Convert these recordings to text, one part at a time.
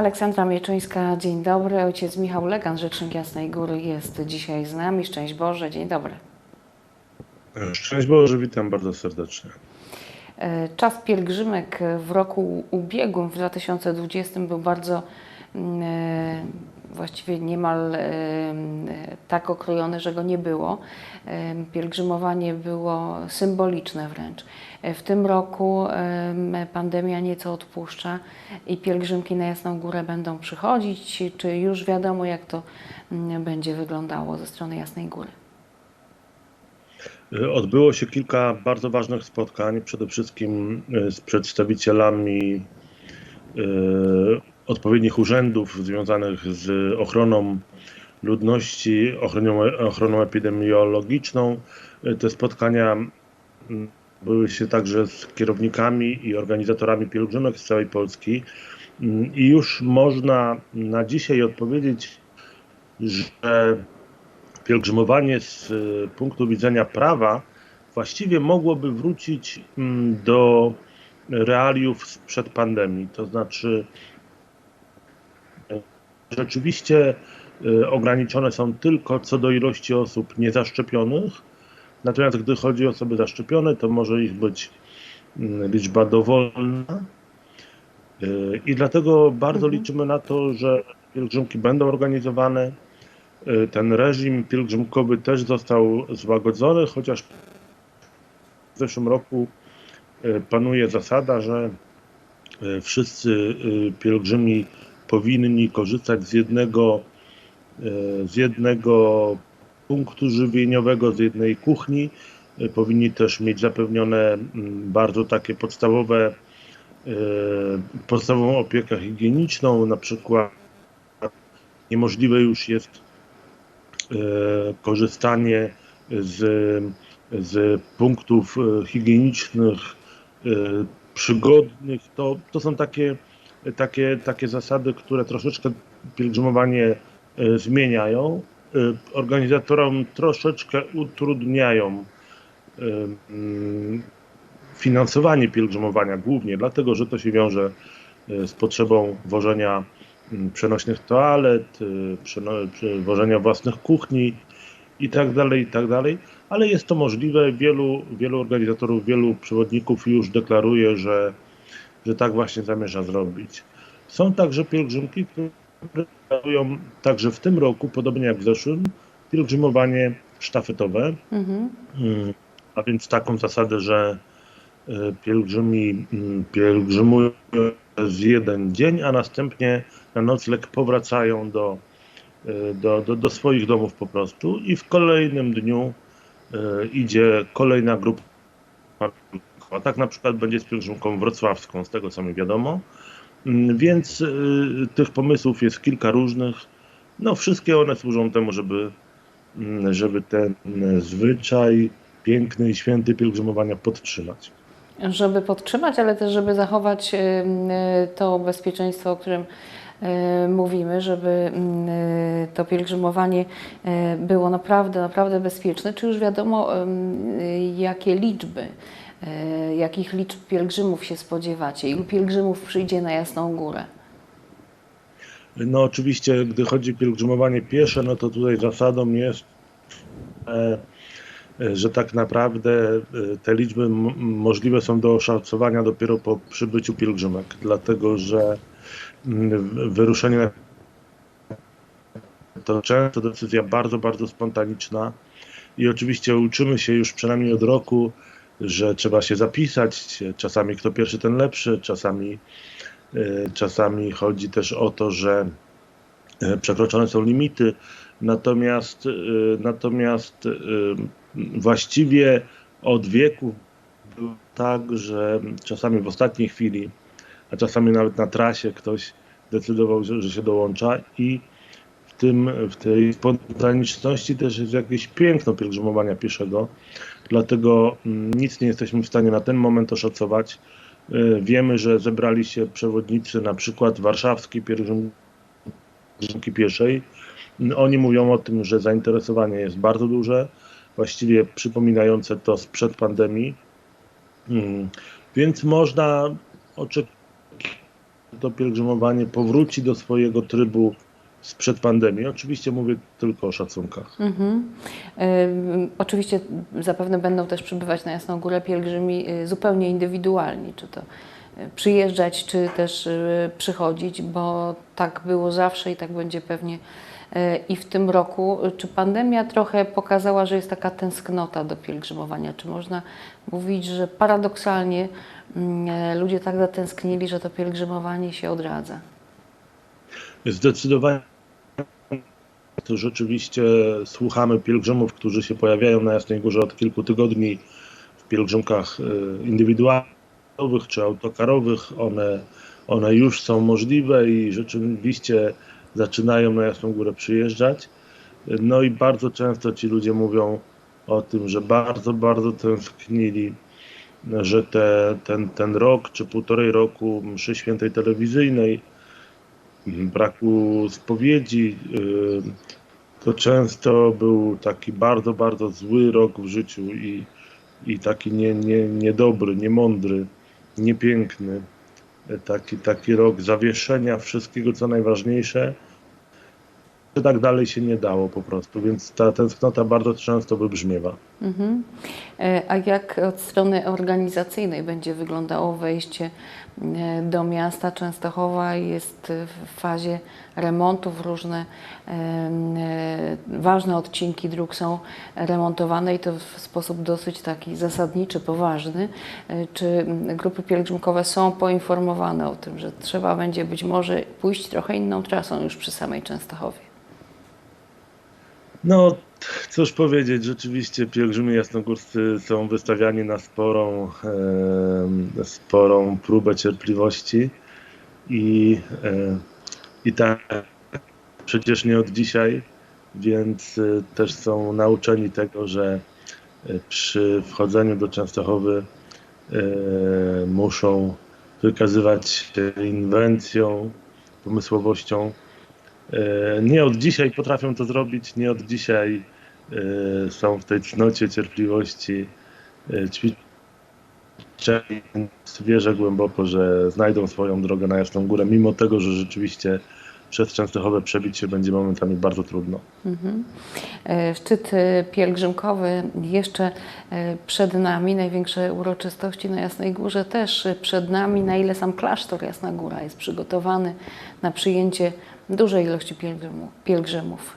Aleksandra Mieczyńska, dzień dobry. Ojciec Michał Legan, Rzecznik Jasnej Góry jest dzisiaj z nami. Szczęść Boże, dzień dobry. Szczęść Boże, witam bardzo serdecznie. E, Czas pielgrzymek w roku ubiegłym, w 2020, był bardzo mm, e, właściwie niemal e, tak okrojony, że go nie było. E, Pielgrzymowanie było symboliczne wręcz. E, W tym roku e, pandemia nieco odpuszcza i pielgrzymki na Jasną Górę będą przychodzić. Czy już wiadomo, jak to mm, będzie wyglądało ze strony Jasnej Góry? Odbyło się kilka bardzo ważnych spotkań, przede wszystkim e, z przedstawicielami e, odpowiednich urzędów związanych z ochroną ludności, ochroną, ochroną epidemiologiczną. Te spotkania mm, były się także z kierownikami i organizatorami pielgrzymek z całej Polski. Mm, I już można na dzisiaj odpowiedzieć, że pielgrzymowanie z y, punktu widzenia prawa właściwie mogłoby wrócić mm, do realiów sprzed pandemii. To znaczy, rzeczywiście y, ograniczone są tylko co do ilości osób niezaszczepionych. Natomiast gdy chodzi o osoby zaszczepione, to może ich być mm, liczba dowolna. Y, I dlatego bardzo Mhm. liczymy na to, że pielgrzymki będą organizowane. Y, Ten reżim pielgrzymkowy też został złagodzony, chociaż w zeszłym roku panuje zasada, że wszyscy pielgrzymi powinni korzystać z jednego, y, z jednego punktu żywieniowego, z jednej kuchni. Y, Powinni też mieć zapewnione mm, bardzo takie podstawowe, y, podstawową opiekę higieniczną, na przykład niemożliwe już jest e, korzystanie z, z punktów e, higienicznych e, przygodnych. To, to są takie, takie, takie zasady, które troszeczkę pielgrzymowanie e, zmieniają. E, Organizatorom troszeczkę utrudniają e, mm, finansowanie pielgrzymowania, głównie dlatego, że to się wiąże z potrzebą wożenia mm, przenośnych toalet, wożenia własnych kuchni i tak dalej, i tak. Ale jest to możliwe. Wielu, wielu organizatorów, wielu przewodników już deklaruje, że, że tak właśnie zamierza zrobić. Są także pielgrzymki, które deklarują także w tym roku, podobnie jak w zeszłym, pielgrzymowanie sztafetowe. Mhm. Mm, A więc taką zasadę, że e, pielgrzymi mm, pielgrzymują przez jeden dzień, a następnie na nocleg powracają do, e, do, do, do swoich domów po prostu i w kolejnym dniu e, idzie kolejna grupa. Tak na przykład będzie z pielgrzymką wrocławską, z tego co mi wiadomo. Mm, Więc e, tych pomysłów jest kilka różnych. No wszystkie one służą temu, żeby, mm, żeby ten e, zwyczaj piękny i święty pielgrzymowania podtrzymać. Żeby podtrzymać, ale też żeby zachować ym, y, to bezpieczeństwo, o którym y, mówimy, żeby y, to pielgrzymowanie y, było naprawdę, naprawdę bezpieczne. Czy już wiadomo, y, jakie liczby, y, jakich liczb pielgrzymów się spodziewacie? Ilu pielgrzymów przyjdzie na Jasną Górę? No oczywiście, gdy chodzi o pielgrzymowanie piesze, no to tutaj zasadą jest, e, e, że tak naprawdę e, te liczby możliwe są do oszacowania dopiero po przybyciu pielgrzymek, dlatego że wyruszenie to często decyzja bardzo, bardzo spontaniczna i oczywiście uczymy się już przynajmniej od roku, że trzeba się zapisać, czasami kto pierwszy, ten lepszy, czasami E, Czasami chodzi też o to, że e, przekroczone są limity, natomiast, e, natomiast właściwie od wieków było tak, że czasami w ostatniej chwili, a czasami nawet na trasie ktoś decydował, że, że się dołącza i w, tym, w tej spontaniczności też jest jakieś piękno pielgrzymowania pieszego, dlatego mm, nic nie jesteśmy w stanie na ten moment oszacować. E, Wiemy, że zebrali się przewodnicy na przykład warszawskiej pielgrzymki pieszej. Oni mówią o tym, że zainteresowanie jest bardzo duże, właściwie przypominające to sprzed pandemii. Mm, Więc można oczekiwać to pielgrzymowanie powróci do swojego trybu sprzed pandemii. Oczywiście mówię tylko o szacunkach. Mhm. Ym, Oczywiście zapewne będą też przybywać na Jasną Górę pielgrzymi y, zupełnie indywidualni, czy to y, przyjeżdżać, czy też przychodzić, bo tak było zawsze i tak będzie pewnie i w tym roku. Czy pandemia trochę pokazała, że jest taka tęsknota do pielgrzymowania? Czy można mówić, że paradoksalnie mm, e, ludzie tak zatęsknili, że to pielgrzymowanie się odradza? Zdecydowanie to rzeczywiście słuchamy pielgrzymów, którzy się pojawiają na Jasnej Górze od kilku tygodni w pielgrzymkach e, indywidualnych czy autokarowych. One, one już są możliwe i rzeczywiście zaczynają na Jasną Górę przyjeżdżać. No i bardzo często ci ludzie mówią o tym, że bardzo, bardzo tęsknili, że te, ten, ten rok czy półtorej roku mszy świętej telewizyjnej, braku spowiedzi, y, to często był taki bardzo, bardzo zły rok w życiu i, i taki nie, nie, niedobry, niemądry, niepiękny. Taki, taki rok zawieszenia wszystkiego, co najważniejsze. Że tak dalej się nie dało po prostu, więc ta tęsknota bardzo często wybrzmiewa. Mhm. E, A jak od strony organizacyjnej będzie wyglądało wejście e, do miasta? Częstochowa jest w fazie remontów, różne e, ważne odcinki dróg są remontowane i to w sposób dosyć taki zasadniczy, poważny. Czy grupy pielgrzymkowe są poinformowane o tym, że trzeba będzie być może pójść trochę inną trasą już przy samej Częstochowie? No, cóż powiedzieć, rzeczywiście pielgrzymi jasnogórscy są wystawiani na sporą, e, sporą próbę cierpliwości i, e, i tak przecież nie od dzisiaj, więc e, też są nauczeni tego, że e, przy wchodzeniu do Częstochowy e, muszą wykazywać inwencją, pomysłowością. E, Nie od dzisiaj potrafią to zrobić, nie od dzisiaj e, są w tej cnocie cierpliwości e, ćwiczeni, więc wierzę głęboko, że znajdą swoją drogę na Jasną Górę, mimo tego, że rzeczywiście przez Częstochowę przebić się będzie momentami bardzo trudno. Mhm. Szczyt pielgrzymkowy jeszcze przed nami, największe uroczystości na Jasnej Górze też przed nami, na ile sam klasztor Jasna Góra jest przygotowany na przyjęcie dużej ilości pielgrzymów.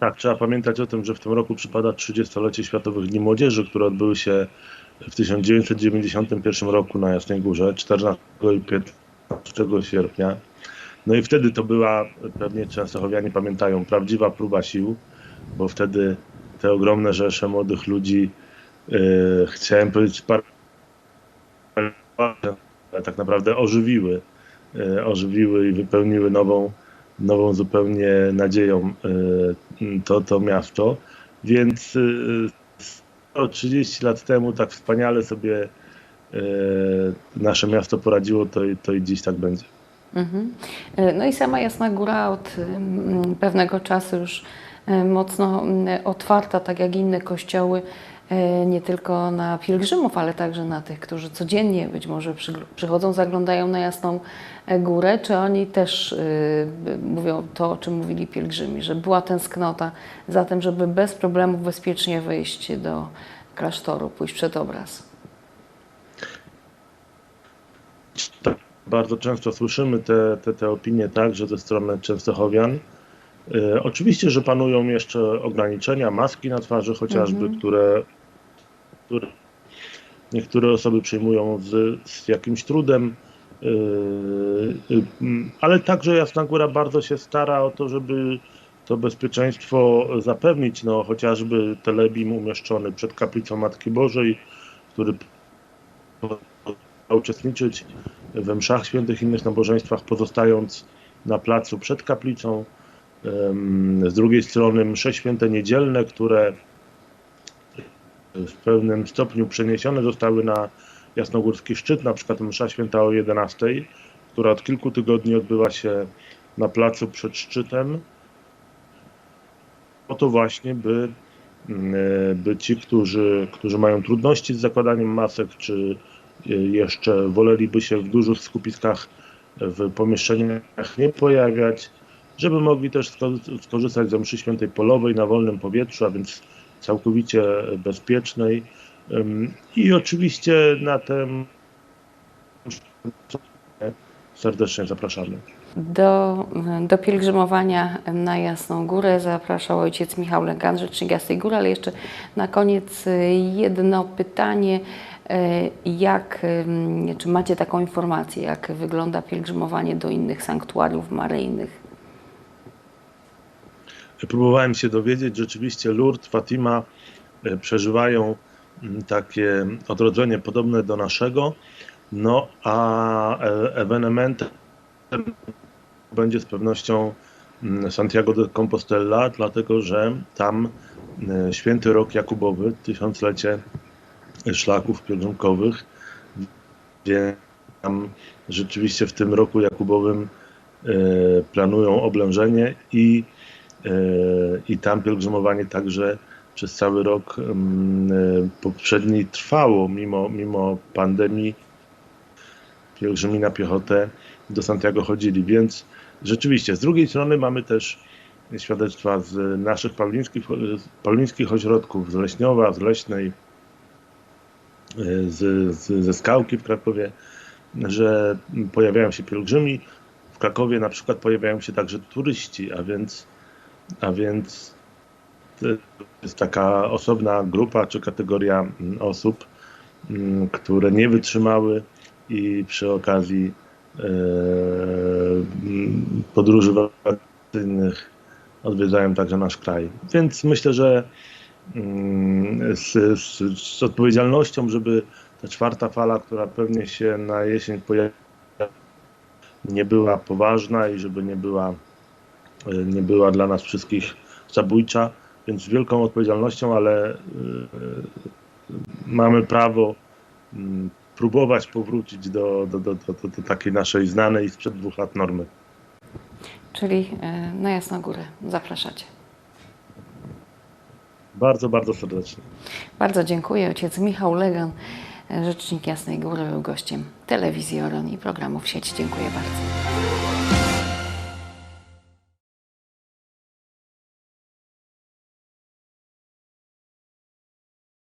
Tak, trzeba pamiętać o tym, że w tym roku przypada 30-lecie Światowych Dni Młodzieży, które odbyły się w 1991 roku na Jasnej Górze, 14 i 15 sierpnia. No i wtedy to była, pewnie częstochowianie pamiętają, prawdziwa próba sił, bo wtedy te ogromne rzesze młodych ludzi, e, chciałem powiedzieć, par- ale tak naprawdę ożywiły, ożywiły i wypełniły nową, nową zupełnie nadzieją e, to, to miasto. Więc e, 30 lat temu tak wspaniale sobie e, nasze miasto poradziło, to, i- to i dziś tak będzie. Mhm. E, No i sama Jasna Góra od pewnego czasu już e, mocno otwarta, tak jak inne kościoły, e, nie tylko na pielgrzymów, ale także na tych, którzy codziennie być może przychodzą, zaglądają na Jasną e, Górę. Czy oni też e, mówią to, o czym mówili pielgrzymi, że była tęsknota za tym, żeby bez problemów bezpiecznie wejść do klasztoru, pójść przed obraz? Bardzo często słyszymy te, te, te opinie także ze strony częstochowian. E, oczywiście, że panują jeszcze ograniczenia, maski na twarzy chociażby, Mhm. które, które niektóre osoby przyjmują z, z jakimś trudem. E, m, ale także Jasna Góra bardzo się stara o to, żeby to bezpieczeństwo zapewnić. No, chociażby telebim umieszczony przed kaplicą Matki Bożej, który uczestniczyć we mszach świętych i innych nabożeństwach, pozostając na placu przed kaplicą. Z drugiej strony msze święte niedzielne, które w pewnym stopniu przeniesione zostały na jasnogórski szczyt, na przykład msza święta o 11, która od kilku tygodni odbywa się na placu przed szczytem, po to właśnie, by, mm, by ci, którzy, którzy mają trudności z zakładaniem masek, czy y, jeszcze woleliby się w dużych skupiskach w pomieszczeniach nie pojawiać, żeby mogli też sko- skorzystać ze mszy świętej polowej na wolnym powietrzu, a więc całkowicie bezpiecznej. I oczywiście na tym serdecznie zapraszamy. Do, do pielgrzymowania na Jasną Górę zapraszał ojciec Michał Legan, rzecznik Jasnej Góry, ale jeszcze na koniec jedno pytanie. Y, Jak, czy macie taką informację, jak wygląda pielgrzymowanie do innych sanktuariów maryjnych? Próbowałem się dowiedzieć, rzeczywiście Lourdes, Fatima e, przeżywają mm, takie odrodzenie podobne do naszego, no a e, ewenementem będzie z pewnością mm, Santiago de Compostela, dlatego że tam e, święty rok Jakubowy, tysiąclecie szlaków pielgrzymkowych, więc tam rzeczywiście w tym roku Jakubowym planują oblężenie i i tam pielgrzymowanie także przez cały rok mm, e, poprzedni trwało, mimo, mimo pandemii. Pielgrzymi na piechotę do Santiago chodzili, więc rzeczywiście z drugiej strony mamy też świadectwa z naszych paulińskich, paulińskich ośrodków, z Leśniowa, z Leśnej, e, z, z, ze Skałki w Krakowie, że pojawiają się pielgrzymi. W Krakowie na przykład pojawiają się także turyści, a więc a więc to jest taka osobna grupa czy kategoria mm, osób, mm, które nie wytrzymały i przy okazji e, mm, podróży wakacyjnych odwiedzają także nasz kraj. Więc myślę, że z, z, z odpowiedzialnością, żeby ta czwarta fala, która pewnie się na jesień pojawi, nie była poważna i żeby nie była nie była dla nas wszystkich zabójcza, więc z wielką odpowiedzialnością, ale y, y, mamy prawo mm, próbować powrócić do, do, do, do, do takiej naszej znanej sprzed dwóch lat normy. Czyli y, na Jasną Górę zapraszacie. Bardzo, bardzo serdecznie. Bardzo dziękuję. Ojciec Michał Legan, rzecznik Jasnej Góry, był gościem telewizji Oron i programu w sieci. Dziękuję bardzo.